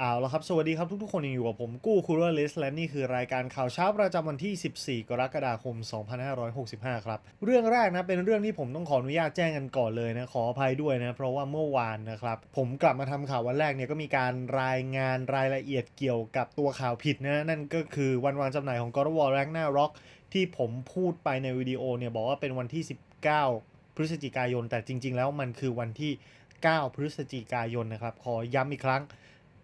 เอาละครับ สวัสดีครับทุกๆ คนยังอยู่กับผมกู้คูเรลิสและนี่คือรายการข่าวเช้าประจำวันที่ 14 กรกฎาคม 2565 ครับ เรื่องแรกนะ เป็นเรื่องที่ผมต้องขออนุญาตแจ้งกันก่อนเลยนะ ขออภัยด้วยนะ เพราะว่าเมื่อวานนะครับ ผมกลับมาทำข่าววันแรกเนี่ยก็มีการรายงานรายละเอียดเกี่ยวกับตัวข่าวผิดนะ นั่นก็คือวันวางจำหน่ายของ God of War Ragnarok ที่ผมพูดไปในวิดีโอเนี่ยบอกว่าเป็นวันที่ 19 พฤศจิกายน แต่จริง ๆ แล้วมันคือวันที่ 9 พฤศจิกายนนะครับขอย้ำอีกครั้ง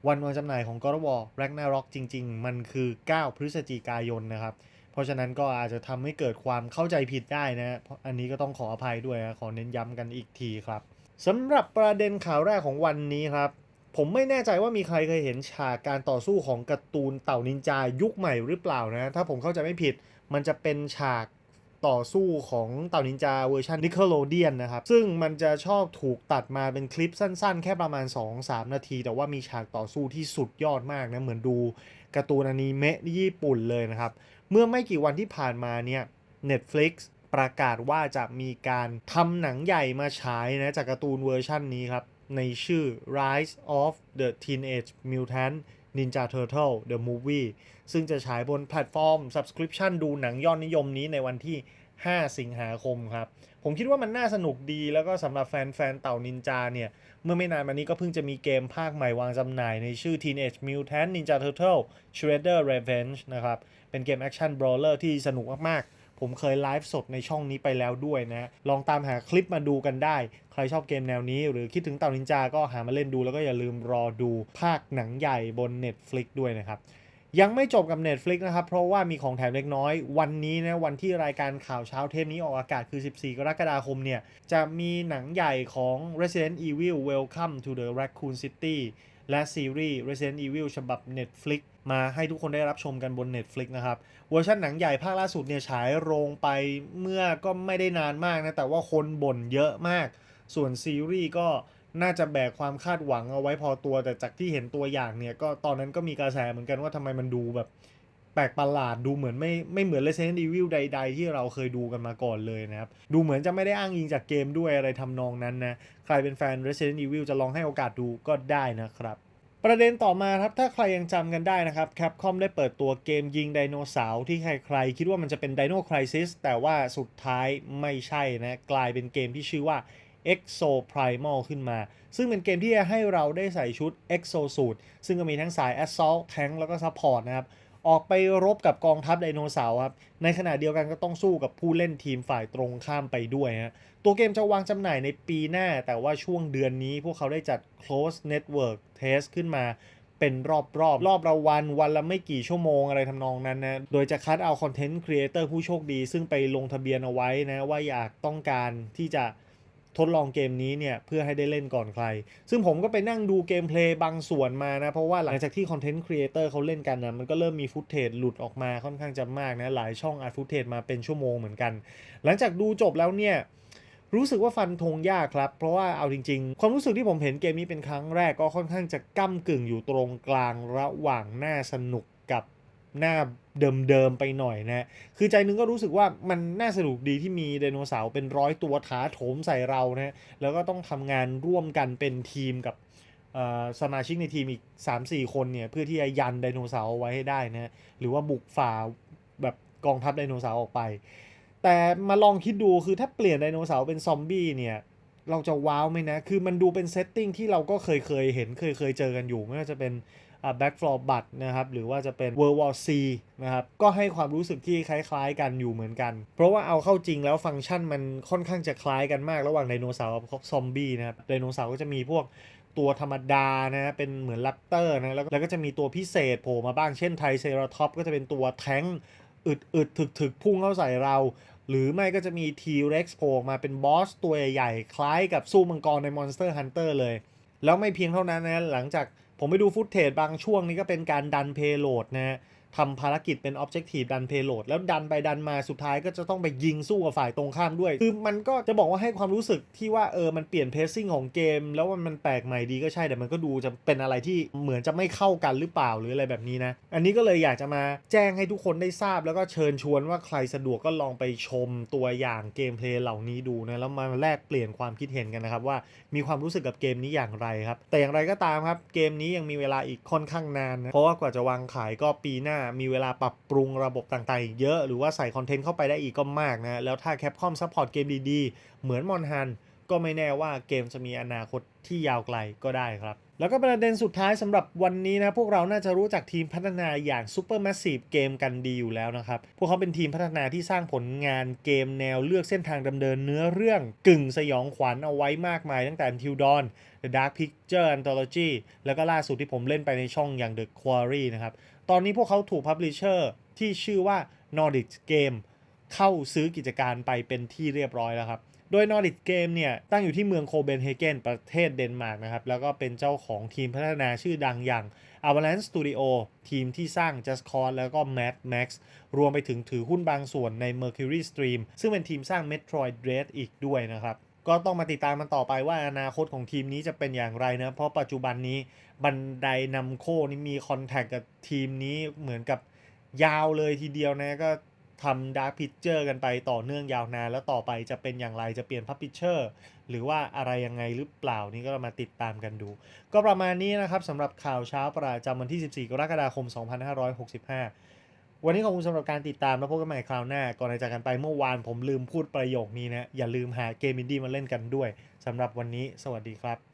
วันวางจำหน่ายของ God of War Ragnarok จริง ๆ มันคือ 9 พฤศจิกายนนะครับ เพราะฉะนั้นก็อาจจะทำให้เกิดความเข้าใจผิดได้นะ อันนี้ก็ต้องขออภัยด้วยนะขอเน้นย้ำกันอีกทีครับสำหรับประเด็นข่าวแรกของวันนี้ครับ ผมไม่แน่ใจว่ามีใครเคยเห็นฉากการต่อสู้ของการ์ตูนเต่านินจายุคใหม่หรือเปล่านะ ถ้าผมเข้าใจไม่ผิด มันจะเป็นฉาก ต่อสู้ของเต่านินจาเวอร์ชันนิ c โ e เดียนนะครับ ซึ่งมันจะชอบถูกตัดมาเป็นคลิปสั้นๆ แค่ประมาณ 2-3 นาที แต่ว่ามีฉากต่อสู้ที่สุดยอดมากนะ เหมือนดูการ์ตูนอนิเมะญี่ปุ่นเลยนะครับ เมื่อไม่กี่วันที่ผ่านมาเนี่ย Netflix ประกาศว่าจะมีการทำหนังใหญ่มาฉายนะจากการ์ตูนเวอร์ชันนี้ครับในชื่อ Rise of the Teenage Mutant Ninja Turtle the Movie ซึ่งจะฉายบนแพลตฟอร์ม Subscription ดูหนังยอดนิยมนี้ในวันที่ 5 สิงหาคมครับ ผมคิดว่ามันน่าสนุกดีแล้วก็สำหรับแฟนๆเต่านินจาเนี่ย เมื่อไม่นานมานี้ก็เพิ่งจะมีเกมภาคใหม่วางจำหน่ายในชื่อ Teenage Mutant Ninja Turtle Shredder Revenge นะครับ เป็นเกมแอคชั่นบรอเลอร์ที่สนุกมากๆ ผมเคยไลฟ์สดในช่องนี้ไปแล้วด้วยนะลองตามหาคลิปมาดูกันได้ ใครชอบเกมแนวนี้ หรือคิดถึงเต่านินจาก็หามาเล่นดูแล้วก็อย่าลืมรอดูภาคหนังใหญ่บน Netflix ด้วยนะครับยังไม่จบกับ Netflix นะครับ เพราะว่ามีของแถมเล็กน้อย วันนี้นะวันที่รายการข่าวเช้าเทปนี้ออกอากาศคือ 14 กรกฎาคมเนี่ย จะมีหนังใหญ่ของ Resident Evil Welcome to the Raccoon City และซีรีส์ Resident Evil ฉบับ Netflix มาให้ทุกคนได้รับชมกันบน Netflix นะครับ เวอร์ชันหนังใหญ่ภาคล่าสุดเนี่ยฉายโรงไปเมื่อก็ไม่ได้นานมากนะ แต่ว่าคนบ่นเยอะมาก ส่วนซีรีส์ก็น่าจะแบกความคาดหวังเอาไว้พอตัว แต่จากที่เห็นตัวอย่างเนี่ยก็ตอนนั้นก็มีกระแสเหมือนกันว่าทำไมมันดูแบบแปลกประหลาดดูเหมือนไม่ไม่เหมือน Resident Evil ใด ๆ ที่เราเคยดูกันมาก่อนเลยนะครับ ดูเหมือนจะไม่ได้อ้างอิงจากเกมด้วยอะไรทำนองนั้นนะ ใครเป็นแฟน Resident Evil จะลองให้โอกาสดูก็ได้นะครับ ประเด็นต่อมาครับ ถ้าใครยังจำกันได้นะครับ Capcom ได้เปิดตัวเกมยิงไดโนเสาร์ที่ใครๆ คิดว่ามันจะเป็น Dino Crisis แต่ว่าสุดท้ายไม่ใช่นะ กลายเป็นเกมที่ชื่อว่า Exo Primal ขึ้นมา ซึ่งเป็นเกมที่จะให้เราได้ใส่ชุด Exo Suit ซึ่งก็มีทั้งสาย Assault Tank แล้วก็ Support นะครับ ออกไปรบกับกองทัพไดโนเสาร์ครับในขณะเดียวกันก็ต้องสู้กับผู้เล่นทีมฝ่ายตรงข้ามไปด้วยฮะตัวเกมจะวางจำหน่ายในปีหน้า แต่ว่าช่วงเดือนนี้พวกเขาได้จัด close network test ขึ้นมาเป็นรอบๆรอบรอบละวันวันละไม่กี่ชั่วโมงอะไรทำนองนั้นนะ โดยจะคัดเอาคอนเทนต์ครีเอเตอร์ผู้โชคดี ซึ่งไปลงทะเบียนเอาไว้นะ ว่าอยากต้องการที่จะ ทดลองเกมนี้เนี่ยเพื่อให้ได้เล่นก่อนใคร ซึ่งผมก็ไปนั่งดูเกมเพลย์บางส่วนมานะ เพราะว่าหลังจากที่คอนเทนต์ครีเอเตอร์เขาเล่นกันนะมันก็เริ่มมีฟุตเทจหลุดออกมาค่อนข้างจะมากนะ หลายช่องอัดฟุตเทจมาเป็นชั่วโมงเหมือนกัน หลังจากดูจบแล้วเนี่ยรู้สึกว่าฟันธงยากครับ เพราะว่าเอาจริงๆ ความรู้สึกที่ผมเห็นเกมนี้เป็นครั้งแรกก็ค่อนข้างจะก้ากึ่งอยู่ตรงกลางระหว่างหน้าสนุกกับ หน้าเดิมๆไปหน่อยนะคือใจนึงก็รู้สึกว่ามันน่าสนุกดีที่มีไดโนเสาร์เป็นร้อยตัวท้าโถมใส่เรานะแล้วก็ต้องทำงานร่วมกันเป็นทีมกับสมาชิกในทีมอีก 3-4 คนเนี่ยเพื่อที่จะยันไดโนเสาร์เอาไว้ให้ได้นะหรือว่าบุกฝ่าแบบกองทัพไดโนเสาร์ออกไป แต่มาลองคิดดูคือถ้าเปลี่ยนไดโนเสาร์เป็นซอมบี้เนี่ยเราจะว้าวไหมนะ คือมันดูเป็นเซตติ้งที่เราก็เคยเคยเห็นเคยเคยเจอกันอยู่ไม่ว่าจะเป็น อ่า Back for Blood นะครับหรือว่าจะเป็น World War C นะครับก็ให้ความรู้สึกที่คล้ายๆกันอยู่เหมือนกัน เพราะว่าเอาเข้าจริงแล้วฟังก์ชันมันค่อนข้างจะคล้ายกันมากระหว่างไดโนเสาร์กับซอมบี้นะครับไดโนเสาร์ก็จะมีพวกตัวธรรมดานะเป็นเหมือนแรปเตอร์นะแล้วแล้วก็จะมีตัวพิเศษโผล่มาบ้างเช่นไทเซราท็อปก็จะเป็นตัวแท้งอึดอึดถึกถึกๆพุ่งเข้าใส่เรา หรือไม่ก็จะมี T-Rex โผล่มาเป็นบอสตัวใหญ่ๆ คล้ายกับสู้มังกรใน Monster Hunter เลย แล้วไม่เพียงเท่านั้นนะหลังจาก ผมไปดูฟุตเทจบางช่วงนี้ก็เป็นการดันเพโลดนะฮะ ทำภารกิจเป็น Objective ดัน Payload แล้วดันไปดันมาสุดท้ายก็จะต้องไปยิงสู้กับฝ่ายตรงข้ามด้วย คือมันก็จะบอกว่าให้ความรู้สึกที่ว่าเออมันเปลี่ยน pacing ของเกม แล้วว่ามันแปลกใหม่ดีก็ใช่แต่มันก็ดูจะเป็นอะไรที่เหมือนจะไม่เข้ากันหรือเปล่าหรืออะไรแบบนี้นะ อันนี้ก็เลยอยากจะมาแจ้งให้ทุกคนได้ทราบ แล้วก็เชิญชวนว่าใครสะดวกก็ลองไปชมตัวอย่างเกมเพลย์เหล่านี้ดูนะแล้วมาแลกเปลี่ยนความคิดเห็นกันนะครับว่ามีความรู้สึกกับเกมนี้อย่างไรครับแต่อย่างไรก็ตามครับเกมนี้ยังมีเวลาอีกค่อนข้างนานนะเพราะว่ากว่าจะวางขายก็ปีหน้ามีเวลาปรับปรุงระบบต่างๆอีกเยอะ หรือว่าใส่คอนเทนต์เข้าไปได้อีกก็มากนะ แล้วถ้าแคปคอมซัพพอร์ตเกมดีๆ เหมือนมอนฮัน ก็ไม่แน่ว่าเกมจะมีอนาคตที่ยาวไกลก็ได้ครับ แล้วก็ประเด็นสุดท้ายสำหรับวันนี้นะพวกเราน่าจะรู้จักทีมพัฒนาอย่าง Supermassive เกมกันดีอยู่แล้วนะครับ พวกเขาเป็นทีมพัฒนาที่สร้างผลงานเกมแนวเลือกเส้นทางดำเนินเนื้อเรื่องกึ่งสยองขวัญเอาไว้มากมายตั้งแต่ Until Dawn The Dark Picture Anthology แล้วก็ล่าสุดที่ผมเล่นไปในช่องอย่าง The Quarry นะครับ ตอนนี้พวกเขาถูก Publisher ที่ชื่อว่า Nordic Game เข้าซื้อกิจการไปเป็นที่เรียบร้อยแล้วครับ โดย Nordic Game เนี่ยตั้งอยู่ที่เมืองโคเบนเฮเกนประเทศเดนมาร์กนะครับ แล้วก็เป็นเจ้าของทีมพัฒนาชื่อดังอย่าง Avalanche Studio ทีมที่สร้าง Just Cause แล้วก็ Mad Max รวมไปถึงถือหุ้นบางส่วนใน Mercury Stream ซึ่งเป็นทีมสร้าง Metroid Dread อีกด้วยนะครับก็ต้องมาติดตามมันต่อไปว่าอนาคตของทีมนี้จะเป็นอย่างไรนะ เพราะปัจจุบันนี้บันไดนำโคนี่มีคอนแทคกับทีมนี้เหมือนกับยาวเลยทีเดียวนะก็ ทำดาร์พิเจอร์กันไปต่อเนื่องยาวนาน แล้วต่อไปจะเป็นอย่างไรจะเปลี่ยนพับพิเชอร์หรือว่าอะไรยังไงหรือเปล่านี่ก็มาติดตามกันดู ก็ประมาณนี้นะครับสำหรับข่าวเช้าประจำวันที่ 14 กรกฎาคม 2565 วันนี้ขอบคุณสำหรับการติดตามแล้วพบกันใหม่คราวหน้า ก่อนจะจากกันไปเมื่อวานผมลืมพูดประโยคนี้นะ อย่าลืมหาเกมอินดี้มาเล่นกันด้วยสำหรับวันนี้ สวัสดีครับ